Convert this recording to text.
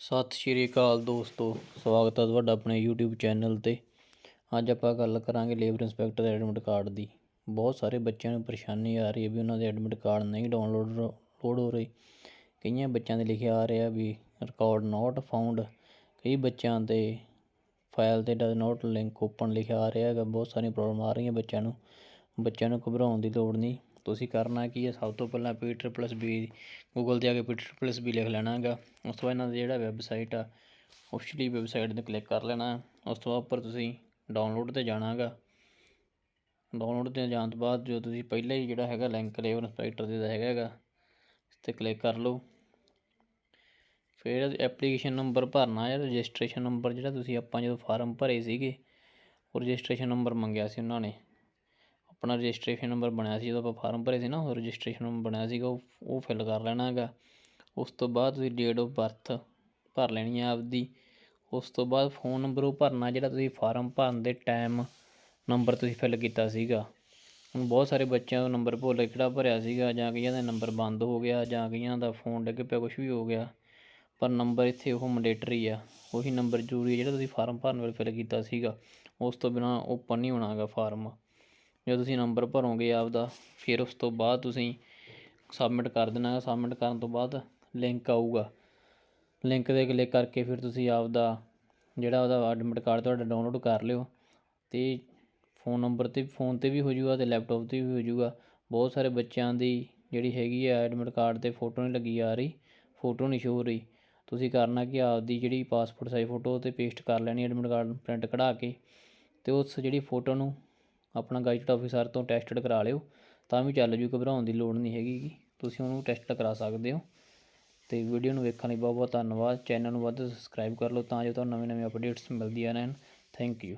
ਸਤਿ ਸ਼੍ਰੀ ਅਕਾਲ ਦੋਸਤੋ, ਸਵਾਗਤ ਹੈ ਤੁਹਾਡਾ ਆਪਣੇ YouTube ਚੈਨਲ ਤੇ। ਅੱਜ ਆਪਾਂ ਗੱਲ ਕਰਾਂਗੇ ਲੇਬਰ ਇੰਸਪੈਕਟਰ ਦੇ ਐਡਮਿਟ ਕਾਰਡ ਦੀ। ਬਹੁਤ ਸਾਰੇ ਬੱਚਿਆਂ ਨੂੰ ਪਰੇਸ਼ਾਨੀ ਆ ਰਹੀ ਹੈ ਵੀ ਉਹਨਾਂ ਦੇ ਐਡਮਿਟ ਕਾਰਡ ਨਹੀਂ ਡਾਊਨਲੋਡ ਲੋਡ ਹੋ ਰਹੇ। ਕਈਆਂ ਬੱਚਿਆਂ ਦੇ ਲਿਖਿਆ ਆ ਰਿਹਾ ਵੀ ਰਿਕਾਰਡ ਨਾਟ ਫਾਊਂਡ ਕਈ ਬੱਚਿਆਂ ਦੇ ਫਾਈਲ ਤੇ ਡਸ ਨਾਟ ਲਿੰਕ ਓਪਨ ਲਿਖਿਆ ਆ ਰਿਹਾ ਹੈਗਾ, ਬਹੁਤ ਸਾਰੀਆਂ ਪ੍ਰੋਬਲਮ ਆ ਰਹੀਆਂ ਬੱਚਿਆਂ ਨੂੰ। ਬੱਚਿਆਂ ਨੂੰ ਘਬਰਾਉਣ ਦੀ ਲੋੜ ਨਹੀਂ। ਤੁਸੀਂ ਕਰਨਾ ਕੀ ਹੈ, ਸਭ ਤੋਂ ਪਹਿਲਾਂ ਪੀ ਟ੍ਰਿਪਲਸ ਬੀ ਗੂਗਲ 'ਤੇ ਆ ਕੇ ਪੀ ਟ੍ਰਿਪਲਸ ਬੀ ਲਿਖ ਲੈਣਾ ਹੈਗਾ। ਉਸ ਤੋਂ ਬਾਅਦ ਇਹਨਾਂ ਦਾ ਜਿਹੜਾ ਵੈਬਸਾਈਟ ਆ ਆਫੀਸ਼ੀਅਲੀ ਵੈਬਸਾਈਟ 'ਤੇ ਕਲਿੱਕ ਕਰ ਲੈਣਾ। ਉਸ ਤੋਂ ਬਾਅਦ ਉੱਪਰ ਤੁਸੀਂ ਡਾਊਨਲੋਡ 'ਤੇ ਜਾਣਾ ਹੈਗਾ। ਡਾਊਨਲੋਡ 'ਤੇ ਜਾਣ ਤੋਂ ਬਾਅਦ ਜੋ ਤੁਸੀਂ ਪਹਿਲਾਂ ਹੀ ਜਿਹੜਾ ਹੈਗਾ ਲਿੰਕ ਲੇਬਰ ਇੰਸਪੈਕਟਰ ਦੇ ਦਾ ਹੈਗਾ ਹੈਗਾ, ਇਸ 'ਤੇ ਕਲਿੱਕ ਕਰ ਲਓ। ਫਿਰ ਐਪਲੀਕੇਸ਼ਨ ਨੰਬਰ ਭਰਨਾ ਹੈ ਰਜਿਸਟ੍ਰੇਸ਼ਨ ਨੰਬਰ ਜਿਹੜਾ ਤੁਸੀਂ ਆਪਾਂ ਜਦੋਂ ਫਾਰਮ ਭਰੇ ਸੀਗੇ, ਉਹ ਰਜਿਸਟ੍ਰੇਸ਼ਨ ਨੰਬਰ ਮੰਗਿਆ ਸੀ ਉਹਨਾਂ ਨੇ। ਆਪਣਾ ਰਜਿਸਟ੍ਰੇਸ਼ਨ ਨੰਬਰ ਬਣਿਆ ਸੀ, ਜਦੋਂ ਆਪਾਂ ਫਾਰਮ ਭਰੇ ਸੀ ਨਾ, ਉਹ ਰਜਿਸਟ੍ਰੇਸ਼ਨ ਨੰਬਰ ਬਣਿਆ ਸੀਗਾ, ਉਹ ਉਹ ਫਿਲ ਕਰ ਲੈਣਾ ਹੈਗਾ। ਉਸ ਤੋਂ ਬਾਅਦ ਤੁਸੀਂ ਡੇਟ ਆਫ ਬਰਥ ਭਰ ਲੈਣੀ ਹੈ ਆਪਦੀ। ਉਸ ਤੋਂ ਬਾਅਦ ਫੋਨ ਨੰਬਰ ਉਹ ਭਰਨਾ ਜਿਹੜਾ ਤੁਸੀਂ ਫਾਰਮ ਭਰਨ ਦੇ ਟਾਈਮ ਨੰਬਰ ਤੁਸੀਂ ਫਿਲ ਕੀਤਾ ਸੀਗਾ। ਹੁਣ ਬਹੁਤ ਸਾਰੇ ਬੱਚਿਆਂ ਦਾ ਨੰਬਰ ਭੁੱਲ ਕਿਹੜਾ ਭਰਿਆ ਸੀਗਾ, ਜਾਂ ਕਈਆਂ ਦਾ ਨੰਬਰ ਬੰਦ ਹੋ ਗਿਆ, ਜਾਂ ਕਈਆਂ ਦਾ ਫੋਨ ਡਿੱਗ ਪਿਆ ਕੁਝ ਵੀ ਹੋ ਗਿਆ। ਪਰ ਨੰਬਰ ਇੱਥੇ ਉਹ ਮੈਂਡੇਟਰੀ ਆ। ਉਹੀ ਨੰਬਰ ਜ਼ਰੂਰੀ ਹੈ ਜਿਹੜਾ ਤੁਸੀਂ ਫਾਰਮ ਭਰਨ ਵੇਲੇ ਫਿਲ ਕੀਤਾ ਸੀਗਾ। ਉਸ ਤੋਂ ਬਿਨਾ ਓਪਨ ਨਹੀਂ ਹੋਣਾਗਾ ਫਾਰਮ। ਜਦੋਂ ਤੁਸੀਂ ਨੰਬਰ ਭਰੋਗੇ ਆਪਦਾ, ਫਿਰ ਉਸ ਤੋਂ ਬਾਅਦ ਤੁਸੀਂ ਸਬਮਿਟ ਕਰ ਦੇਣਾ ਸਬਮਿਟ ਕਰਨ ਤੋਂ ਬਾਅਦ ਲਿੰਕ ਆਊਗਾ। ਲਿੰਕ 'ਤੇ ਕਲਿੱਕ ਕਰਕੇ ਫਿਰ ਤੁਸੀਂ ਆਪਦਾ ਜਿਹੜਾ ਉਹਦਾ ਐਡਮਿਟ ਕਾਰਡ ਤੁਹਾਡਾ ਡਾਊਨਲੋਡ ਕਰ ਲਿਓ ਅਤੇ ਫੋਨ ਨੰਬਰ 'ਤੇ ਫੋਨ 'ਤੇ ਵੀ ਹੋ ਜੂਗਾ ਤੇ ਲੈਪਟਾਪ 'ਤੇ ਵੀ ਹੋ ਜੂਗਾ ਬਹੁਤ ਸਾਰੇ ਬੱਚਿਆਂ ਦੀ ਜਿਹੜੀ ਹੈਗੀ ਆ ਐਡਮਿਟ ਕਾਰਡ 'ਤੇ ਫੋਟੋ ਨਹੀਂ ਲੱਗੀ ਆ ਰਹੀ ਫੋਟੋ ਨਹੀਂ ਸ਼ੋ ਹੋ ਰਹੀ। ਤੁਸੀਂ ਕਰਨਾ ਕਿ ਆਪਦੀ ਜਿਹੜੀ ਪਾਸਪੋਰਟ ਸਾਈਜ਼ ਫੋਟੋ 'ਤੇ ਪੇਸਟ ਕਰ ਲੈਣੀ ਐਡਮਿਟ ਕਾਰਡ ਪ੍ਰਿੰਟ ਕਢਾ ਕੇ ਅਤੇ ਉਸ ਜਿਹੜੀ ਫੋਟੋ ਨੂੰ ਆਪਣਾ ਗਾਈਡ ਆਫਿਸਰ ਤੋਂ ਟੈਸਟਡ ਕਰਾ ਲਿਓ, ਤਾਂ ਵੀ ਚੱਲ ਜੂ, ਘਬਰਾਉਣ ਦੀ ਲੋੜ ਨਹੀਂ ਹੈਗੀ ਤੁਸੀਂ ਉਹਨੂੰ ਟੈਸਟ ਕਰਾ ਸਕਦੇ ਹੋ। ਤੇ ਵੀਡੀਓ ਨੂੰ ਵੇਖਣ ਲਈ ਬਹੁਤ ਬਹੁਤ ਧੰਨਵਾਦ। ਚੈਨਲ ਨੂੰ ਵੱਧ ਸਬਸਕ੍ਰਾਈਬ ਕਰ ਲਓ ਤਾਂ ਜੋ ਤੁਹਾਨੂੰ ਨਵੇਂ ਨਵੇਂ ਅਪਡੇਟਸ ਮਿਲਦੀਆਂ ਰਹਿਣ। Thank you